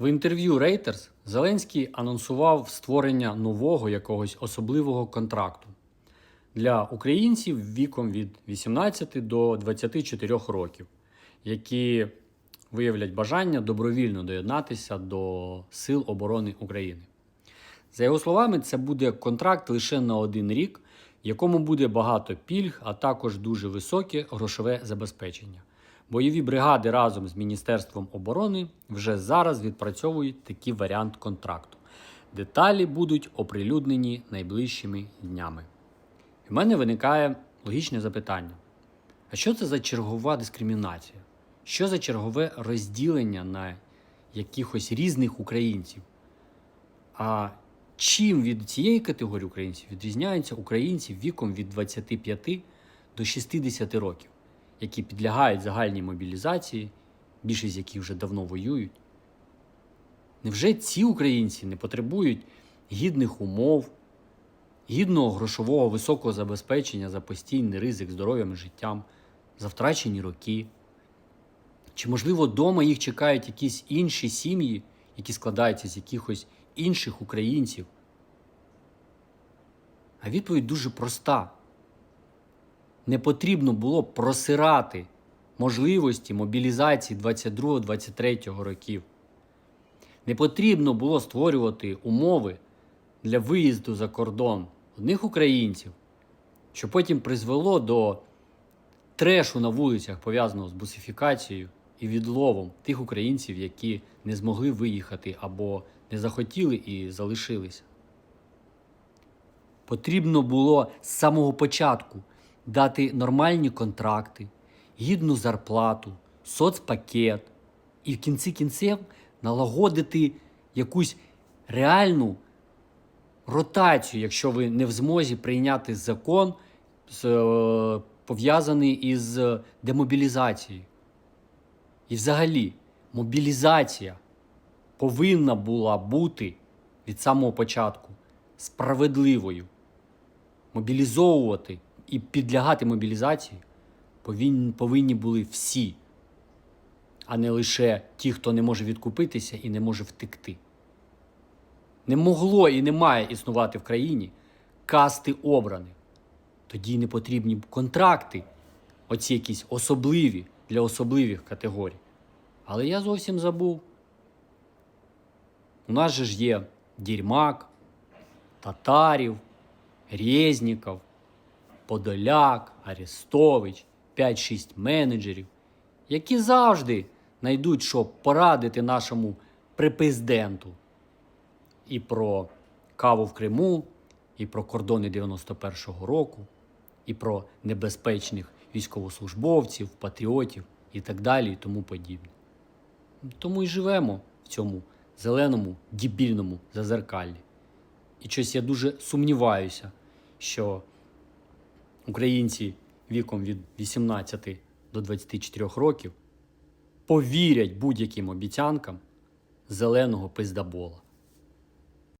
В інтерв'ю Reuters Зеленський анонсував створення нового якогось особливого контракту для українців віком від 18 до 24 років, які виявлять бажання добровільно доєднатися до Сил оборони України. За його словами, це буде контракт лише на один рік, якому буде багато пільг, а також дуже високе грошове забезпечення. Бойові бригади разом з Міністерством оборони вже зараз відпрацьовують такий варіант контракту. Деталі будуть оприлюднені найближчими днями. У мене виникає логічне запитання: а що це за чергова дискримінація? Що за чергове розділення на якихось різних українців? А чим від цієї категорії українців відрізняються українці віком від 25 до 60 років, які підлягають загальній мобілізації, більшість з яких вже давно воюють? Невже ці українці не потребують гідних умов, гідного грошового високого забезпечення за постійний ризик здоров'ям і життям, за втрачені роки? Чи, можливо, вдома їх чекають якісь інші сім'ї, які складаються з якихось інших українців? А відповідь дуже проста. Не потрібно було просирати можливості мобілізації 22-23 років. Не потрібно було створювати умови для виїзду за кордон одних українців, що потім призвело до трешу на вулицях, пов'язаного з бусифікацією і відловом тих українців, які не змогли виїхати або не захотіли і залишилися. Потрібно було з самого початку дати нормальні контракти, гідну зарплату, соцпакет і в кінці кінців налагодити якусь реальну ротацію, якщо ви не в змозі прийняти закон, е, пов'язаний із демобілізацією. І взагалі, мобілізація повинна була бути від самого початку справедливою. Мобілізовувати і підлягати мобілізації повинні, повинні були всі, а не лише ті, хто не може відкупитися і не може втекти. Не могло і не має існувати в країні касти обраних. Тоді не потрібні контракти, оці якісь особливі для особливих категорій. Але я зовсім забув. У нас же ж є Дірмак, Татарів, Резніков, Подоляк, Арестович, 5-6 менеджерів, які завжди знайдуть, що порадити нашому препизденту і про каву в Криму, і про кордони 91-го року, і про небезпечних військовослужбовців, патріотів і так далі, і тому подібне. Тому і живемо в цьому зеленому дібільному зазеркаллі. І щось я дуже сумніваюся, що українці віком від 18 до 24 років повірять будь-яким обіцянкам зеленого пиздабола.